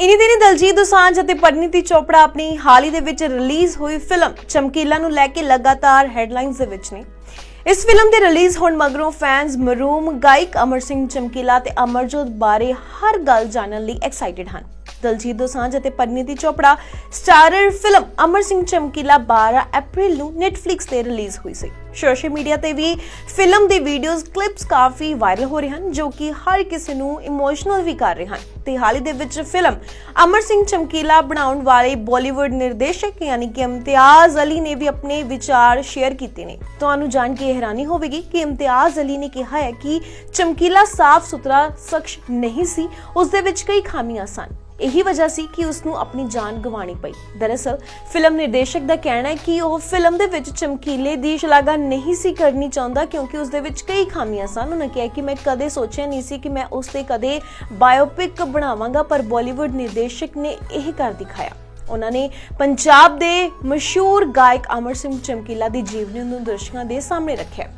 ਇਨੀ ਦਿਨੀ ਦਲਜੀਤ ਦੋਸਾਂਝ ਅਤੇ ਪਰਨੀਤੀ ਚੋਪੜਾ ਆਪਣੀ ਹਾਲ ਹੀ ਦੇ ਵਿੱਚ ਰਿਲੀਜ਼ ਹੋਈ ਫਿਲਮ ਚਮਕੀਲਾ ਨੂੰ ਲੈ ਕੇ ਲਗਾਤਾਰ ਹੈਡਲਾਈਨਸ ਦੇ ਵਿੱਚ ਨੇ। ਇਸ ਫਿਲਮ ਦੇ ਰਿਲੀਜ਼ ਹੋਣ ਮਗਰੋਂ ਫੈਨਸ ਮਰੂਮ ਗਾਇਕ ਅਮਰ ਸਿੰਘ ਚਮਕੀਲਾ ਤੇ ਅਮਰਜੋਤ ਬਾਰੇ ਹਰ ਗੱਲ ਜਾਣਨ ਲਈ ਐਕਸਾਈਟਿਡ ਹਨ। ਦਲਜੀਤ ਦੋਸਾਂਝ ਅਤੇ Parineeti Chopra starrer film Amar Singh Chamkila 12 April ਨੂੰ Netflix ਤੇ ਰਿਲੀਜ਼ ਹੋਈ ਸੀ। ਸੋਸ਼ਲ ਮੀਡੀਆ ਤੇ ਵੀ ਫਿਲਮ ਦੀ ਵੀਡੀਓਜ਼ ਕਲਿੱਪਸ ਕਾਫੀ ਵਾਇਰਲ ਹੋ ਰਹੇ ਹਨ, ਜੋ ਕਿ ਹਰ ਕਿਸੇ ਨੂੰ ਇਮੋਸ਼ਨਲ ਵੀ ਕਰ ਰਹੇ ਹਨ। ਤੇ ਹਾਲ ਹੀ ਦੇ ਵਿੱਚ ਫਿਲਮ ਅਮਰ ਸਿੰਘ ਚਮਕੀਲਾ ਬਣਾਉਣ ਵਾਲੇ ਬਾਲੀਵੁੱਡ ਨਿਰਦੇਸ਼ਕ ਯਾਨੀ ਕਿ ਇਮਤਿਆਜ਼ ਅਲੀ ਨੇ ਵੀ ਆਪਣੇ ਵਿਚਾਰ ਸ਼ੇਅਰ ਕੀਤੇ ਨੇ। ਤੁਹਾਨੂੰ ਜਾਣ ਕੇ ਹੈਰਾਨੀ ਹੋਵੇਗੀ ਕਿ ਇਮਤਿਆਜ਼ ਅਲੀ ਨੇ ਕਿਹਾ ਹੈ ਕਿ ਚਮਕੀਲਾ ਸਾਫ਼ ਸੁਥਰਾ ਸ਼ਖਸ ਨਹੀਂ ਸੀ, ਉਸ ਦੇ ਵਿੱਚ ਕਈ ਖਾਮੀਆਂ ਸਨ। ਇਹੀ ਵਜ੍ਹਾ ਸੀ ਕਿ ਉਸ ਨੂੰ ਆਪਣੀ ਜਾਨ ਗਵਾਣੀ ਪਈ। ਦਰਅਸਲ, ਫਿਲਮ ਨਿਰਦੇਸ਼ਕ ਦਾ ਕਹਿਣਾ ਹੈ ਕਿ ਉਹ ਫਿਲਮ ਦੇ ਵਿੱਚ ਚਮਕੀਲੇ ਦੀ ਸ਼ਲਾਘਾ ਨਹੀਂ ਸੀ ਕਰਨੀ ਚਾਹੁੰਦਾ ਕਿਉਂਕਿ ਉਸ ਦੇ ਵਿੱਚ ਕਈ ਖਾਮੀਆਂ ਸਨ। ਉਹਨਾਂ ਕਿਹਾ ਕਿ ਮੈਂ ਕਦੇ ਸੋਚਿਆ ਨਹੀਂ ਸੀ ਕਿ ਮੈਂ ਉਸ ਤੇ ਕਦੇ ਬਾਇਓਪਿਕ ਬਣਾਵਾਂਗਾ, ਪਰ ਬਾਲੀਵੁੱਡ ਨਿਰਦੇਸ਼ਕ ਨੇ ਇਹ ਕਰ ਦਿਖਾਇਆ। ਉਹਨਾਂ ਨੇ ਪੰਜਾਬ ਦੇ ਮਸ਼ਹੂਰ ਗਾਇਕ ਅਮਰ ਸਿੰਘ ਚਮਕੀਲਾ ਦੀ ਜੀਵਨੀ ਨੂੰ ਦਰਸ਼ਕਾਂ ਦੇ ਸਾਹਮਣੇ ਰੱਖਿਆ।